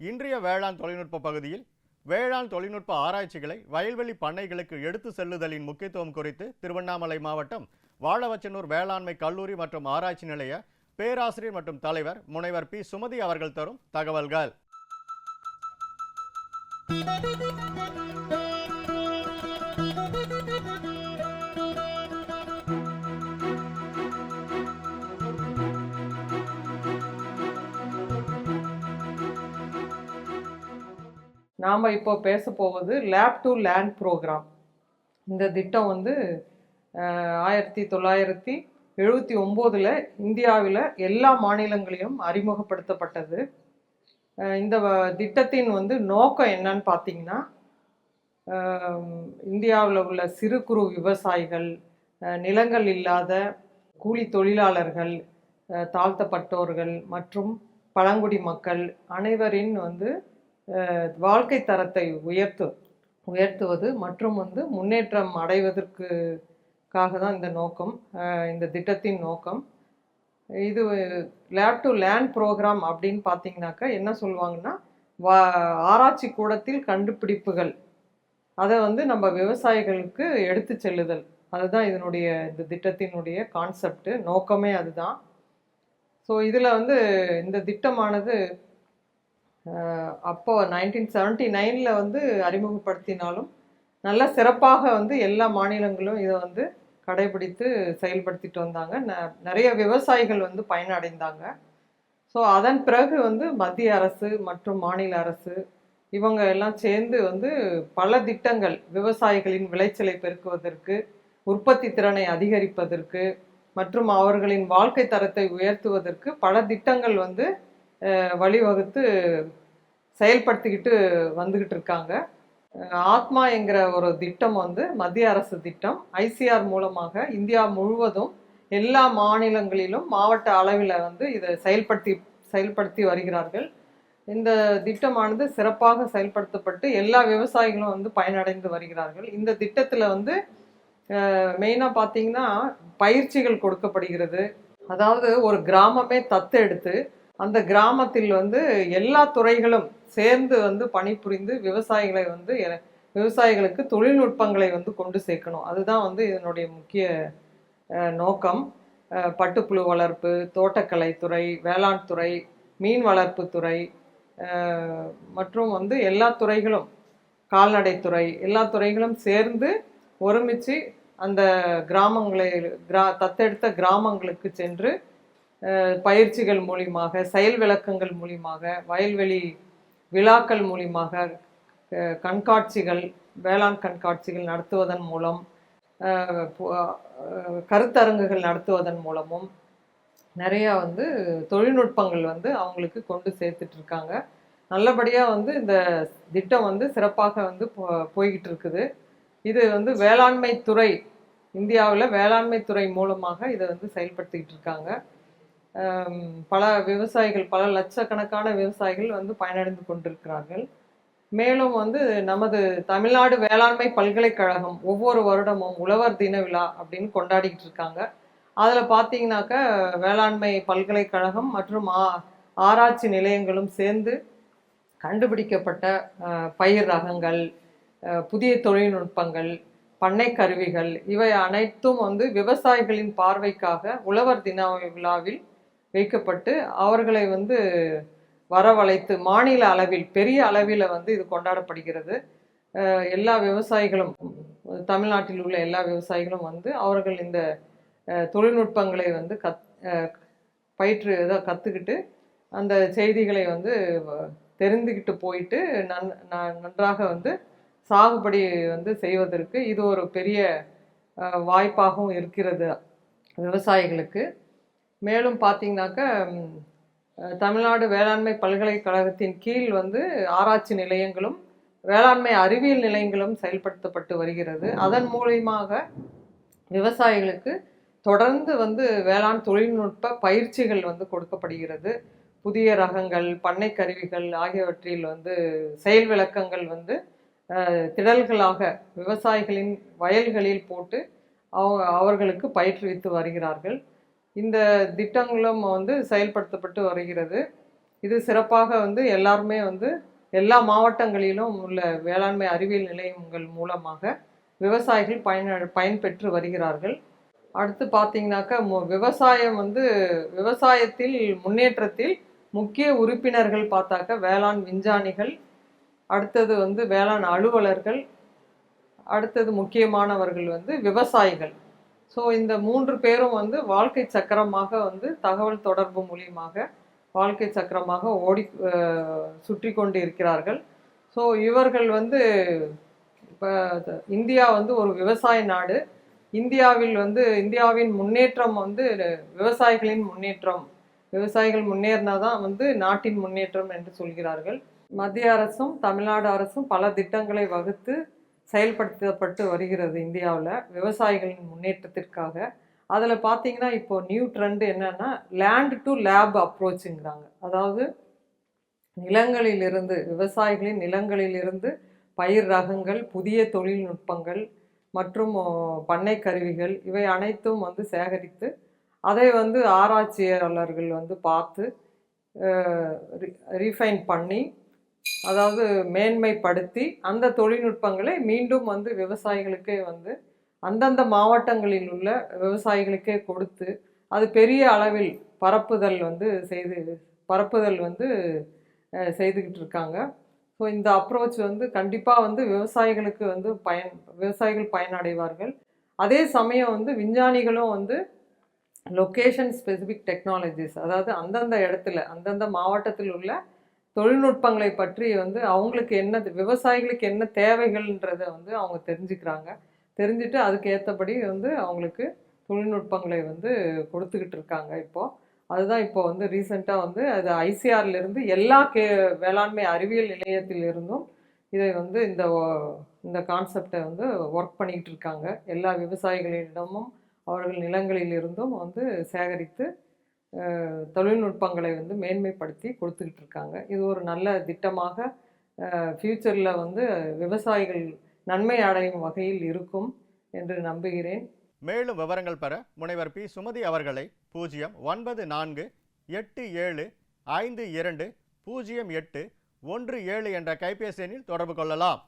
இன்றைய வேளாண் தொழில்நுட்ப பகுதியில் வேளாண் தொழில்நுட்ப ஆராய்ச்சிகளை வயல்வெளி பண்ணைகளுக்கு எடுத்து செல்லுதலின் முக்கியத்துவம் குறித்து திருவண்ணாமலை மாவட்டம் வாழவச்சனூர் வேளாண்மை கல்லூரி மற்றும் ஆராய்ச்சி நிலைய பேராசிரியர் மற்றும் தலைவர் முனைவர் பி. சுமதி அவர்கள் தரும் தகவல்கள். நாம் இப்போ பேச போவது லேப் டு லேண்ட் ப்ரோக்ராம் இந்த திட்டம் வந்து ஆயிரத்தி தொள்ளாயிரத்தி எழுபத்தி ஒம்போதில் இந்தியாவில் எல்லா மாநிலங்களிலும் அறிமுகப்படுத்தப்பட்டது. இந்த வ- திட்டத்தின் வந்து நோக்கம் என்னன்னு பார்த்தீங்கன்னா இந்தியாவில் உள்ள சிறு குறு விவசாயிகள் நிலங்கள் இல்லாத கூலி தொழிலாளர்கள் தாழ்த்தப்பட்டோர்கள் மற்றும் பழங்குடி மக்கள் அனைவரின் வந்து வாழ்க்கை தரத்தை உயர்த்து உயர்த்துவது மற்றும் வந்து முன்னேற்றம் அடைவதற்குக்காக தான் இந்த நோக்கம் இந்த திட்டத்தின் நோக்கம். இது லேப் டு லேண்ட் ப்ரோக்ராம் அப்படின்னு பார்த்தீங்கன்னாக்கா என்ன சொல்லுவாங்கன்னா வா ஆராய்ச்சி கூடத்தில் கண்டுபிடிப்புகள். அதை வந்து நம்ம விவசாயிகளுக்கு எடுத்து செல்லுதல். அதுதான் இதனுடைய இந்த திட்டத்தினுடைய கான்செப்ட் நோக்கமே அதுதான். ஸோ இதில் வந்து இந்த திட்டமானது அப்போ நைன்டீன் செவன்ட்டி நைனில் வந்து அறிமுகப்படுத்தினாலும் நல்ல சிறப்பாக வந்து எல்லா மாநிலங்களும் இதை வந்து கடைபிடித்து செயல்படுத்திட்டு வந்தாங்க. ந- நிறைய விவசாயிகள் வந்து பயனடைந்தாங்க. ஸோ அதன் பிறகு வந்து மத்திய அரசு மற்றும் மாநில அரசு இவங்க எல்லாம் சேர்ந்து வந்து பல திட்டங்கள் விவசாயிகளின் விளைச்சலை பெருக்குவதற்கு உற்பத்தி திறனை அதிகரிப்பதற்கு மற்றும் அவர்களின் வாழ்க்கை தரத்தை உயர்த்துவதற்கு பல திட்டங்கள் வந்து வழிவகுத்து செயல்படுத்திக்கிட்டு வந்துக்கிட்டு இருக்காங்க ஆத்மா என்கிற ஒரு திட்டம் வந்து மத்திய அரசு திட்டம். ஐசிஆர் மூலமாக இந்தியா முழுவதும் எல்லா மாநிலங்களிலும் மாவட்ட அளவில் வந்து இதை செயல்படுத்தி செயல்படுத்தி வருகிறார்கள். இந்த திட்டமானது சிறப்பாக செயல்படுத்தப்பட்டு எல்லா விவசாயிகளும் வந்து பயனடைந்து வருகிறார்கள். இந்த திட்டத்தில் வந்து மெயினாக பார்த்தீங்கன்னா பயிற்சிகள் கொடுக்கப்படுகிறது. அதாவது ஒரு கிராமமே தத்தெடுத்து அந்த கிராமத்தில் வந்து எல்லா துறைகளும் சேர்ந்து வந்து பணிபுரிந்து விவசாயிகளை வந்து விவசாயிகளுக்கு தொழில்நுட்பங்களை வந்து கொண்டு சேர்க்கணும். அதுதான் வந்து இதனுடைய முக்கிய நோக்கம். பட்டுப்புழு வளர்ப்பு தோட்டக்கலைத்துறை வேளாண் துறை மீன் வளர்ப்பு துறை மற்றும் வந்து எல்லா துறைகளும் கால்நடைத்துறை எல்லா துறைகளும் சேர்ந்து ஒருமிச்சு அந்த கிராமங்களை கிரா தத்தெடுத்த கிராமங்களுக்கு சென்று பயிற்சிகள் மூலியமாக செயல் விளக்கங்கள் மூலியமாக வயல்வெளி விழாக்கள் மூலியமாக கண்காட்சிகள் வேளாண் கண்காட்சிகள் நடத்துவதன் மூலம் கருத்தரங்குகள் நடத்துவதன் மூலமும் நிறையா வந்து தொழில்நுட்பங்கள் வந்து அவங்களுக்கு கொண்டு சேர்த்துட்டு இருக்காங்க நல்லபடியாக வந்து இந்த திட்டம் வந்து சிறப்பாக வந்து போ- போய்கிட்டு இருக்குது இது வந்து வேளாண்மை துறை இந்தியாவில் வேளாண்மை துறை மூலமாக இதை வந்து செயல்படுத்திக்கிட்டு இருக்காங்க பல விவசாயிகள் பல லட்சக்கணக்கான விவசாயிகள் வந்து பயனடைந்து கொண்டிருக்கிறார்கள். மேலும் வந்து நமது தமிழ்நாடு வேளாண்மை பல்கலைக்கழகம் ஒவ்வொரு வருடமும் உழவர் தின விழா அப்படின்னு கொண்டாடிக்கிட்டு இருக்காங்க. அதில் பார்த்தீங்கன்னாக்க வேளாண்மை பல்கலைக்கழகம் மற்றும் ஆ ஆராய்ச்சி நிலையங்களும் சேர்ந்து கண்டுபிடிக்கப்பட்ட பயிர் ரகங்கள் புதிய தொழில்நுட்பங்கள் பண்ணை கருவிகள் இவை அனைத்தும் வந்து விவசாயிகளின் பார்வைக்காக உழவர் தின விழாவில் வைக்கப்பட்டு அவர்களை வந்து வரவழைத்து மாநில அளவில் பெரிய அளவில் வந்து இது கொண்டாடப்படுகிறது. எல்லா விவசாயிகளும் தமிழ்நாட்டில் உள்ள எல்லா விவசாயிகளும் வந்து அவர்கள் இந்த தொழில்நுட்பங்களை வந்து கத் பயிற்று இதை கற்றுக்கிட்டு அந்த செய்திகளை வந்து வ- தெரிந்துக்கிட்டு போயிட்டு நன் ந- நன்றாக வந்து சாகுபடி வந்து செய்வதற்கு இது ஒரு பெரிய வாய்ப்பாகவும் இருக்கிறது விவசாயிகளுக்கு. மேலும் பார்த்தீங்கன்னாக்கா தமிழ்நாடு வேளாண்மை பல்கலைக்கழகத்தின் கீழ் வந்து ஆராய்ச்சி நிலையங்களும் வேளாண்மை அறிவியல் நிலையங்களும் செயல்படுத்தப்பட்டு வருகிறது. அதன் மூலியமாக விவசாயிகளுக்கு தொடர்ந்து வந்து வேளாண் தொழில்நுட்ப பயிற்சிகள் வந்து கொடுக்கப்படுகிறது. புதிய ரகங்கள் பண்ணை கருவிகள் ஆகியவற்றில் வந்து செயல் விளக்கங்கள் வந்து திடல்களாக விவசாயிகளின் வயல்களில் போட்டு அவ அவர்களுக்கு பயிற்றுவித்து வருகிறார்கள். இந்த திட்டங்களும் வந்து செயல்படுத்தப்பட்டு வருகிறது. இது சிறப்பாக வந்து எல்லாருமே வந்து எல்லா மாவட்டங்களிலும் உள்ள வேளாண்மை அறிவியல் நிலையங்கள் மூலமாக விவசாயிகள் பயன பயன்பெற்று வருகிறார்கள். அடுத்து பார்த்தீங்கன்னாக்கா மு- விவசாயம் வந்து விவசாயத்தில் முன்னேற்றத்தில் முக்கிய உறுப்பினர்கள் பார்த்தாக்க வேளாண் விஞ்ஞானிகள் அடுத்தது வந்து வேளாண் அலுவலர்கள் அடுத்தது முக்கியமானவர்கள் வந்து விவசாயிகள். ஸோ இந்த மூன்று பேரும் வந்து வாழ்க்கை சக்கரமாக வந்து தகவல் தொடர்பு மூலியமாக வாழ்க்கை சக்கரமாக ஓடி சுற்றி கொண்டு இருக்கிறார்கள் ஸோ இவர்கள் வந்து இப்போ இந்தியா வந்து ஒரு விவசாய நாடு. இந்தியாவில் வந்து இந்தியாவின் முன்னேற்றம் வந்து விவசாயிகளின் முன்னேற்றம். விவசாயிகள் முன்னேறினா தான் வந்து நாட்டின் முன்னேற்றம் என்று சொல்கிறார்கள். மத்திய அரசும் தமிழ்நாடு அரசும் பல திட்டங்களை வகுத்து செயல்படுத்தப்பட்டு வருகிறது இந்தியாவில் விவசாயிகளின் முன்னேற்றத்திற்காக. அதில் பார்த்தீங்கன்னா இப்போ நியூ ட்ரெண்ட் என்னென்னா லேண்ட் டு லேப் அப்ரோச்சுங்கிறாங்க அதாவது நிலங்களிலிருந்து விவசாயிகளின் நிலங்களிலிருந்து பயிர் ரகங்கள் புதிய தொழில்நுட்பங்கள் மற்றும் பண்ணை கருவிகள் இவை அனைத்தும் வந்து சேகரித்து அதை வந்து ஆராய்ச்சியாளர்கள் வந்து பார்த்து ரீஃபைன் பண்ணி அதாவது மேன்மைப்படுத்தி அந்த தொழில்நுட்பங்களை மீண்டும் வந்து விவசாயிகளுக்கே வந்து அந்தந்த மாவட்டங்களில் உள்ள விவசாயிகளுக்கே கொடுத்து அது பெரிய அளவில் பரப்புதல் வந்து செய்து பரப்புதல் வந்து செய்துக்கிட்டு இருக்காங்க. ஸோ இந்த அப்ரோச் வந்து கண்டிப்பாக வந்து விவசாயிகளுக்கு வந்து பயன் விவசாயிகள் பயனடைவார்கள். அதே சமயம் வந்து விஞ்ஞானிகளும் வந்து லொக்கேஷன் ஸ்பெசிஃபிக் டெக்னாலஜிஸ் அதாவது அந்தந்த இடத்துல அந்தந்த மாவட்டத்தில் உள்ள தொழில்நுட்பங்களை பற்றி வந்து அவங்களுக்கு என்ன விவசாயிகளுக்கு என்ன தேவைகள்ன்றதை வந்து அவங்க தெரிஞ்சுக்கிறாங்க. தெரிஞ்சுட்டு அதுக்கு ஏற்றபடி வந்து அவங்களுக்கு தொழில்நுட்பங்களை வந்து கொடுத்துக்கிட்டு இருக்காங்க இப்போது அதுதான் இப்போ வந்து ரீசெண்டாக வந்து அது ஐசிஆர்லேருந்து எல்லா கே வேளாண்மை அறிவியல் நிலையத்திலிருந்தும் இதை வந்து இந்த இந்த கான்செப்டை வந்து ஒர்க் பண்ணிக்கிட்டு இருக்காங்க. எல்லா விவசாயிகளிடமும் அவர்கள் நிலங்களில் இருந்தும் வந்து சேகரித்து தொழில்நுட்பங்களை வந்து மேன்மைப்படுத்தி கொடுத்துக்கிட்டு இருக்காங்க. இது ஒரு நல்ல திட்டமாக ஃப்யூச்சரில் வந்து விவசாயிகள் நன்மை அடையும் வகையில் இருக்கும் என்று நம்புகிறேன். மேலும் விவரங்கள் பெற முனைவர் பி. சுமதி அவர்களை பூஜ்ஜியம் ஒன்பது நான்கு எட்டு ஏழு ஐந்து இரண்டு பூஜ்ஜியம் எட்டு ஒன்று ஏழு என்ற கைபேசி எண்ணில் தொடர்பு கொள்ளலாம்.